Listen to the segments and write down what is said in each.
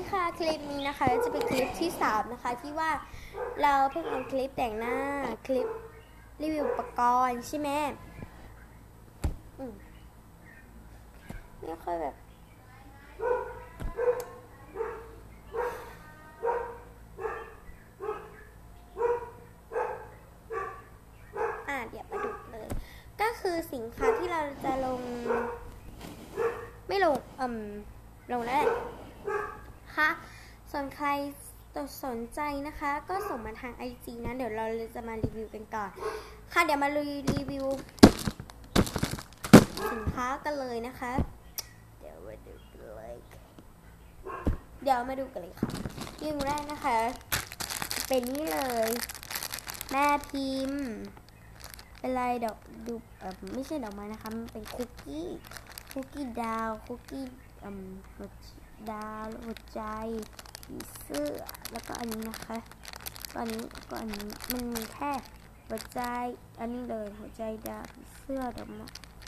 ดีค่ะคลิปนี้นะคะจะเป็นคลิปที่สามนะคะที่ว่าเราเพิ่งเอาคลิปแต่งหน้าคลิปรีวิวอุปกรณ์ใช่ไหมอืมไม่ค่อยแบบอะเดี๋ยวมาดูเลย ก็คือสินค้าที่เราจะลง ไม่ลงอืมลงแล้วแหละ ส่วนใครสนใจนะคะ ก็ส่งมาทาง IG นะ เดี๋ยวเราจะมารีวิวกันก่อน ค่ะเดี๋ยวมารีวิวสินค้ากันเลยนะคะ เดี๋ยวมาดูกันเลยเดี๋ยวมาดูกันเลยค่ะยิ่งแรกนะคะ เป็นนี่เลย แม่พิมพ์เป็นลายดอกดูเออไม่ใช่ดอกไม้นะคะมันเป็นคุกกี้คุกกี้ดาวคุกกี้อืมหัวดาวหัวใจ ผีเสื้อ แล้วก็อันนี้นะคะก็อันนี้ก็อันนี้มันมีแค่หัวใจอันนี้เลยหัวใจดาวผีเสื้อดอกไม้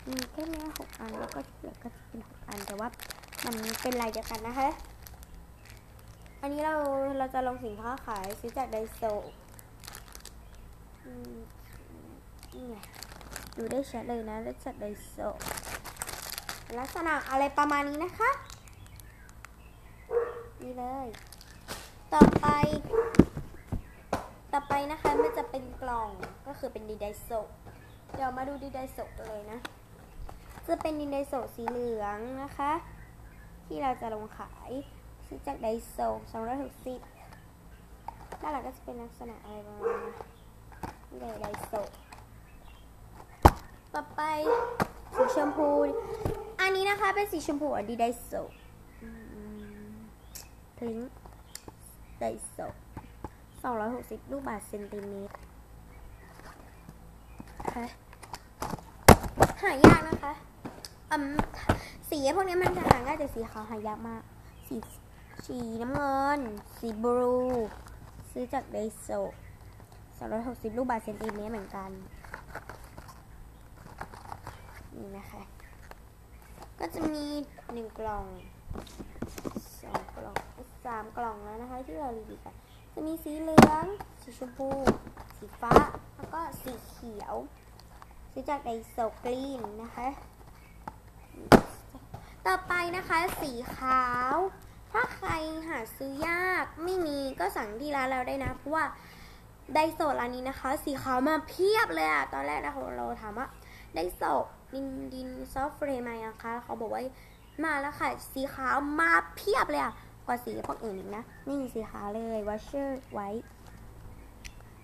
มีแค่นี้หกอันแล้วก็ที่เหลือก็จะเป็นหกอันแต่ว่ามันเป็นลายเดียวกันนะคะ อันนี้เราเราจะลงสินค้าขายซื้อจากไดโซนี่ไงดูได้ชัดเลยนะแล้จากไดโซลักษณะอะไรประมาณนี้นะคะ นี่เลย ต่อไป ต่อไปนะคะมันจะเป็นกล่องก็คือเป็นดีไดโซเดี๋ยวมาดูดีไดโซเลยนะ จะเป็นดีไดโซสีเหลืองนะคะ ที่เราจะลงขายซื้อจากไดโซ260ด้านหลังก็จะเป็นลักษณะอะไรประมาณนี้ไดโซต่อไปสีชมพู อันนี้นะคะเป็นสีชมพูอดีไดโซพลิ้ง ดโซ260 ลูกบาทเซนติเมตรค่ะหายากนะคะอืมสีพวกนี้มันจะหาง่ายแต่สีขาวหายากมาก สีสีน้ำเงิน สีบลู ซื้อจากไดโซ260 ลูกบาทเซนติเมตรเหมือนกัน นี่นะคะ ก็จะมีหนึ่งกล่อง ล่องสามกล่องแล้วนะคะ ที่เรารีวิวกันจะมีสีเหลือง สีชมพู สีฟ้า แล้วก็สีเขียวซื้อจากไดโซกรีนนะคะ ต่อไปนะคะ สีขาว ถ้าใครหาซื้อยากไม่มีก็สั่งที่ร้านเราได้นะ เพราะว่าไดโซร้านนี้นะคะ สีขาวมาเพียบเลยอะตอนแรกนะคะเราถามว่าไดโซดินดินซอฟเฟรมายังคะ เขาบอกว่ามาแล้วค่ะ สีขาวมาเพียบเลยอะ กว่าสีพวกอื่นอีกนะ นี่สีขาวเลยวัชเชอร์ไว้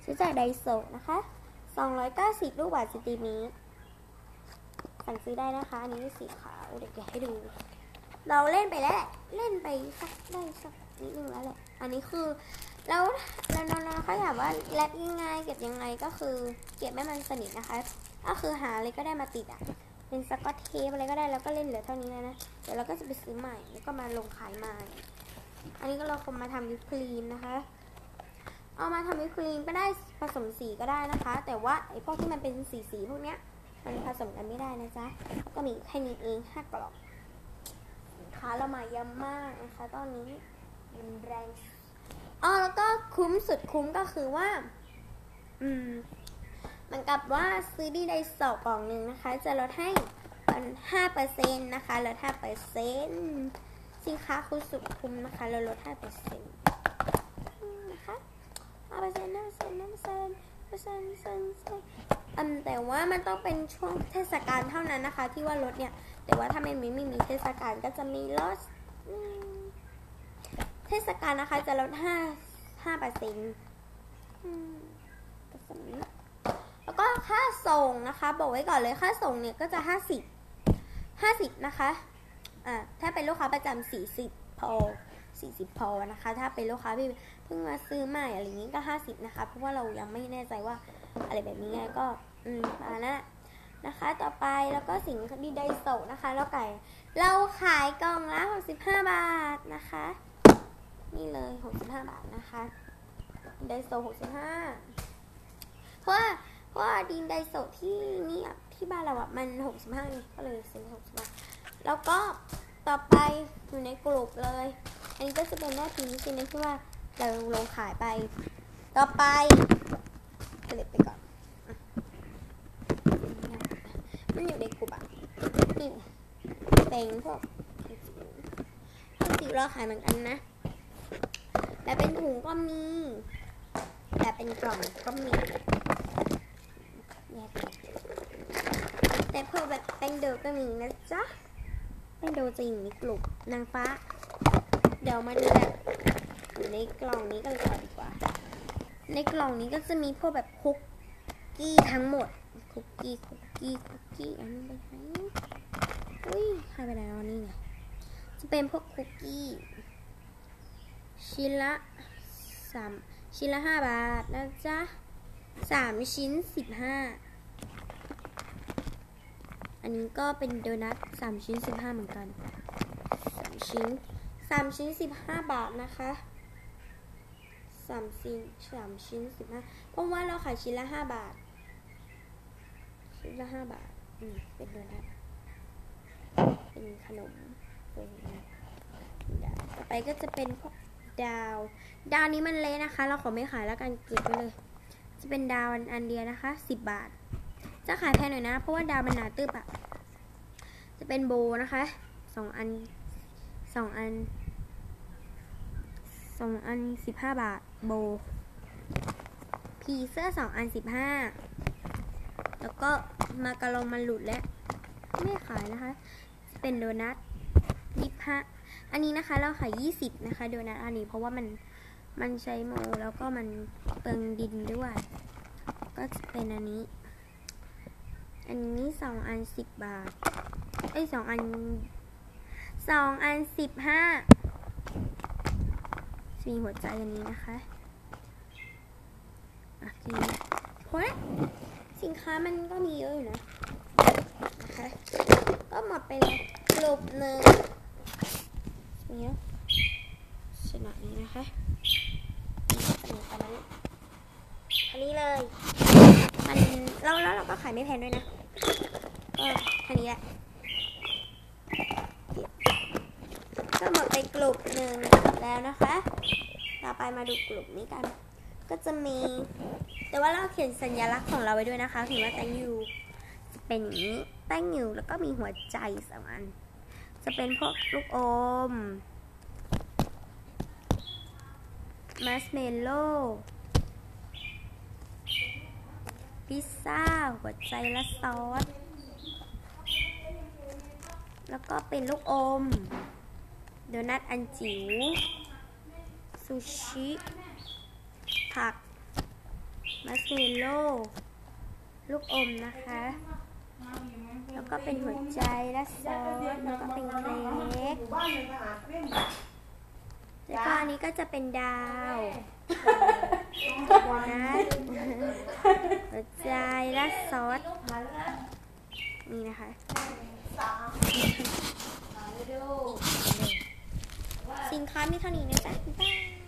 ซื้อจากไดโซนะคะ 290 ลูกบาทเซนติเมตรสั่งซื้อได้นะคะ อันนี้สีขาวเดี๋ยวจะให้ดู เราเล่นไปแล้ว เล่นไปสักได้สักนิดนึงแล้วแหละ อันนี้คือแล้วแล้วน้องๆเขาถามว่าแรปยังไงเก็บยังไงก็คือเก็บไม่มันสนิทนะคะ ก็คือหาอะไรก็ได้มาติดอะ เป็นสกอตเทปอะไรก็ได้แล้วก็เล่นเหลือเท่านี้แล้วนะ เดี๋ยวเราก็จะไปซื้อใหม่แล้วก็มาลงขายใหม่ อันนี้ก็เราคงมาทำวิปครีมนะคะ เอามาทำวิปครีมก็ได้ผสมสีก็ได้นะคะ แต่ว่าไอ้พวกที่มันเป็นสีสีๆพวกเนี้ย มันผสมกันไม่ได้นะจ๊ะก็มีแค่นี้เองห้ากล่องสินค้าเรามาเยอะมากนะคะ ตอนนี้รุนแรงอ๋อแล้วก็คุ้มสุดคุ้มก็คือว่า อืมเหมือนกับว่าซื้อดีไดสอกกล่องหนึ่งนะคะ จะลดให้ห้าเปอร์เซ็นต์นะคะลดห้าเปอร์เซ็นต์ สินค้าคุณสุดคุ้มนะคะเราลดห้าเปอร์เซ็นะคะห้าเปอร์เซ็นต์ห้าเซ็นต์ห้าเซ็นเปอร์เซ็นเซ็นเซ็นอืมแต่ว่ามันต้องเป็นช่วงเทศกาลเท่านั้นนะคะ ที่ว่าลดเนี่ย แต่ว่าถ้าไม่มีไม่มีเทศกาลก็จะมีลดเทศกาลนะคะจะลดห้าห้าเปอร์เซ็นต์แล้วก็ค่าส่งนะคะ บอกไว้ก่อนเลยค่าส่งเนี่ยก็จะห้าสิบห้าสิบนะคะ อ่าถ้าเป็นลูกค้าประจำสี่สิบพอสี่สิบพอนะคะ ถ้าเป็นลูกค้าที่เพิ่งมาซื้อใหม่อะไรอย่างนี้ก็ห้าสิบนะคะ เพราะว่าเรายังไม่แน่ใจว่าอะไรแบบนี้ไงก็ อืมมานะนะคะ ต่อไปแล้วก็สิ่งดีไดโซนะคะแล้วไก่ เราขายกล่องละหกสิบห้าบาทนะคะ นี่เลยหกสิบห้าบาทนะคะไดโซหกสิบห้าเพราะว่าเพราะว่าดินไดโซที่นี่ที่บ้านเราอะมันหกสิบห้าก็เลยซื้อหกสิบห้า แล้วก็ต่อไปอยู่ในกลุ่มเลย อันนี้ก็จะเป็นหน้าพิมพ์ชิ้นะที่ว่าเราลงขายไป ต่อไปเก็บไปก่อน มันอยู่ในกลุ่มอะนี่เป็นพวกพวกจิ๋วเราขายเหมือนกันนะ แต่เป็นถุงก็มี แต่เป็นกล่องก็มีแต่พอแบบแป้งโดก็มีนะจ๊ะ แป้งโดจะอยู่ในกลุ่มนางฟ้า เดี๋ยวมาดูแบบในกล่องนี้กันก่อนดีกว่า ในกล่องนี้ก็จะมีพวกแบบคุกกี้ทั้งหมด คุกกี้คุกกี้คุกกี้อันนี้ไปไหนอุ้ยหายไปไหนแล้วนี่ไงจะเป็นพวกคุกกี้ชิ้นละสามชิ้นละห้าบาทนะจ๊ะสามชิ้นสิบห้า อันนี้ก็เป็นโดนัทสามชิ้นสิบห้าเหมือนกันสามชิ้นสามชิ้นสิบห้าบาทนะคะสามชิ้นสามชิ้นสิบห้าเพราะว่าเราขายชิ้นละห้าบาท ชิ้นละห้าบาท อืม เป็นโดนัท เป็นขนม เป็นดาวต่อไปก็จะเป็นพวกดาว ดาวนี้มันเละนะคะ เราขอไม่ขายแล้วกันเก็บไว้เลย จะเป็นดาวอันเดียวนะคะสิบบาท จะขายแพงหน่อยนะ เพราะว่าดาวมันหนาตึบอะจะเป็นโบนะคะสองอันสองอันสองอันสิบห้าบาทโบผีเสื้อสองอันสิบห้าแล้วก็มาการองมันหลุดแล้ว ไม่ขายนะคะ เป็นโดนัทยี่ห้าอันนี้นะคะเราขายยี่สิบนะคะ โดนัทอันนี้เพราะว่ามันมันใช้โมแล้วก็มันเปลืองดินด้วย ก็เป็นอันนี้ อันนี้สองอันสิบบาทเอ้สองอันสองอันสิบห้ามีหัวใจอันนี้นะคะโอเคเพราะสินค้ามันก็มีเยอะอยู่นะ นะคะ ก็หมดไปแล้วกลุ่มหนึ่งนี่ชนะนี้นะคะอันนี้อันนี้เลย มันแล้วแล้วเราก็ขายไม่แพงด้วยนะ ก็แค่นี้แหละก็หมดไปกลุ่มหนึ่งแล้วนะคะ ต่อไปมาดูกลุ่มนี้กัน ก็จะมี แต่ว่าเราเขียนสัญลักษณ์ของเราไว้ด้วยนะคะถึงว่า thank you จะเป็นอย่างนี้ thank you แล้วก็มีหัวใจสองอัน จะเป็นพวกลูกอมมัสเมลโล่พิซซ่าหัวใจและซอส แล้วก็เป็นลูกอม โดนัทอันจิ๋ว ซูชิ ผัก มัสเมลโล ลูกอมนะคะ แล้วก็เป็นหัวใจและซอสแล้วก็เป็นเค้กแล้วก็อันนี้ก็จะเป็นดาวนะหัวใจและซอส นี่นะคะ สินค้ามีเท่านี้นะจ๊ะบ๊ายบาย